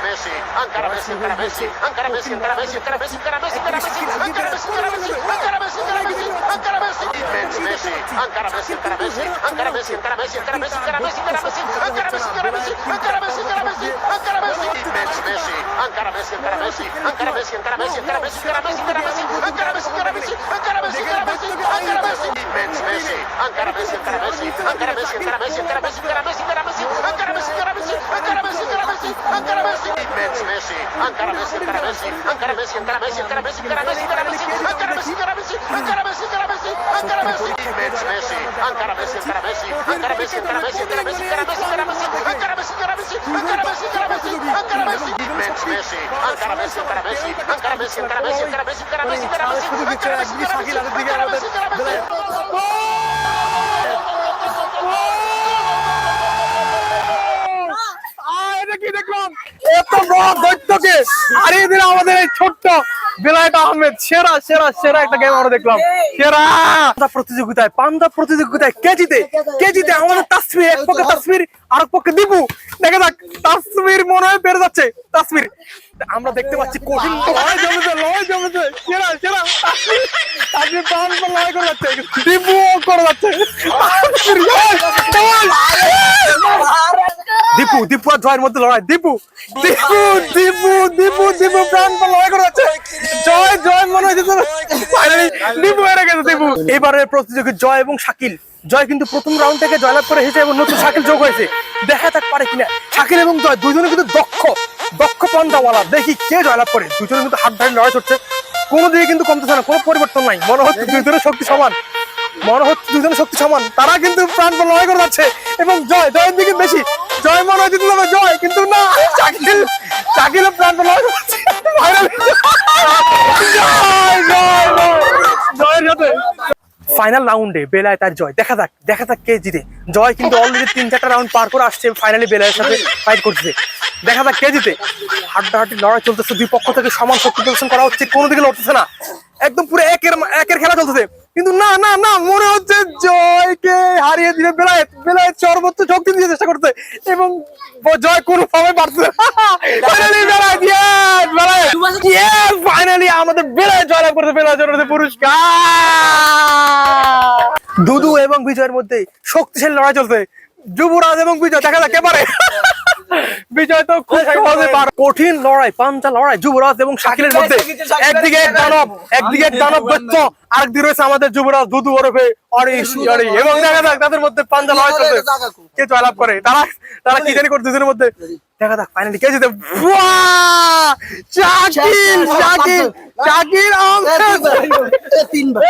Messi, encara Messi, encara Messi, encara Messi, encara Messi, encara Messi, encara Messi, encara Messi, encara Messi, encara Messi, encara Messi, encara Messi, encara Messi, immens Messi, encara Messi, encara Messi, encara Messi, encara Messi, encara Messi, encara Messi, encara Messi, encara Messi, encara Messi, encara Messi, encara Messi, encara Messi, immens Messi, encara Messi, encara Messi, encara Messi, encara Messi, encara Messi, encara Messi, encara Messi, encara Messi, encara Messi, encara Messi, encara Messi, encara Messi, immens Messi, encara Messi, encara Messi, encara Messi, encara Messi, ancora Messi, Messi, Messi, ancora Messi, ancora Messi, ancora Messi, ancora Messi, ancora Messi, ancora Messi, ancora Messi, ancora Messi, ancora Messi, ancora Messi, ancora Messi, ancora Messi, Messi, Messi, ancora Messi, ancora Messi, ancora Messi, ancora Messi, ancora Messi, ancora Messi, ancora Messi, ancora Messi, ancora Messi, ancora Messi, ancora Messi, ancora Messi, Messi, Messi, ancora Messi, ancora Messi, ancora Messi, ancora Messi, ancora Messi, ancora Messi, ancora Messi, ancora Messi, ancora Messi, ancora Messi, ancora Messi, বড় দৈত্যকে হারিয়ে আমাদের এই ছোট্ট আহমেদ। সেরা সেরা সেরা একটা game আমরা দেখলাম। সেরা প্রতিযোগিতায় পান্দা প্রতিযোগিতায় আমাদের তাসমির, এক পক্ষে তাসমির পক্ষে যাক, তাসমির মনে হয় পেরে যাচ্ছে। তাসমির, আমরা দেখতে পাচ্ছি কঠিন লড়াই জমেছে লড়াই জমেছে। সেরা সেরা, তাসমির তাসমির লড়াই করে যাচ্ছে। করে যাচ্ছে। দীপু দীপু আর জয়ের মধ্যে লড়াই। দীপু দীপু দীপু দীপু দীপু, প্রাণ লড়াই করে যাচ্ছে। জয় জয় মনে হচ্ছে ফাইনালি দীপু হেরে গেছে, দীপু। এবারের প্রতিযোগী জয় এবং শাকিল। জয় কিন্তু প্রথম রাউন্ড থেকে জয়লাভ করে এসেছে এবং নতুন শাকিল যোগ হয়েছে। দেখা যাক পারে কিনা। শাকিল এবং জয় দুজনে কিন্তু দক্ষ দক্ষ পন্থাওয়ালা দেখি কে জয়লাভ করে। দুজনে কিন্তু হাত ধরে লড়াই করছে কোনো দিকে কিন্তু কমতেছে না, কোনো পরিবর্তন নাই। মনে হচ্ছে দুজনের শক্তি সমান। মনে হচ্ছে দুজনের শক্তি সমান। তারা কিন্তু প্রাণপণ লড়াই করে যাচ্ছে। এবং জয়, জয়ের দিকে বেশি। জয় মনে হচ্ছে দিতে জয়, কিন্তু না। চাকিল চাকিল জয় জয় জয়ের সাথে ফাইনাল রাউন্ডে বেলায় তার জয়। দেখা যাক দেখা যাক কে জিতে। জয় কিন্তু অলরেডি তিন চারটা রাউন্ড পার করে আসছে। ফাইনালি বেলায়ের সাথে ফাইট করছে। দেখা যাক কে জিতে। হাড্ডাহাড্ডি লড়াই চলতেছে। দুই পক্ষ থেকে সমান শক্তি প্রদর্শন করা হচ্ছে। কোনো দিকে লড়তেছে না। একদম পুরো একের একের খেলা চলতেছে। কিন্তু না না না, মনে হচ্ছে জয়কে হারিয়ে দিবে বেলায়েত। বেলায়েত সর্বোচ্চ শক্তি দিয়ে চেষ্টা করতে এবং জয় কোনো ভাবে পারছে ফাইনালি আমাদের বেলায় জয়লাভ করতে জয় পুরস্কার। দুদু এবং বিজয়ের মধ্যে শক্তিশালী লড়াই চলছে। যুবরাজ এবং বিজয়, দেখা যাক কে পারে। বিজয় তো খুব সহজে কঠিন লড়াই পাঞ্চা লড়াই যুবরাজ এবং শাকিলের মধ্যে একদিকে এক দানব একদিকে এক দানব দৈত্য আরেকদিকে রয়েছে আমাদের যুবরাজ দুদু ওরফে অরিশ অরি এবং দেখা যাক তাদের মধ্যে পাঞ্চা লড়াই চলছে কে জয়লাভ করে তারা তারা কি জানি করে দুজনের মধ্যে দেখা যাক ফাইনালি কে জিতে শাকিল শাকিল শাকিল তিনবার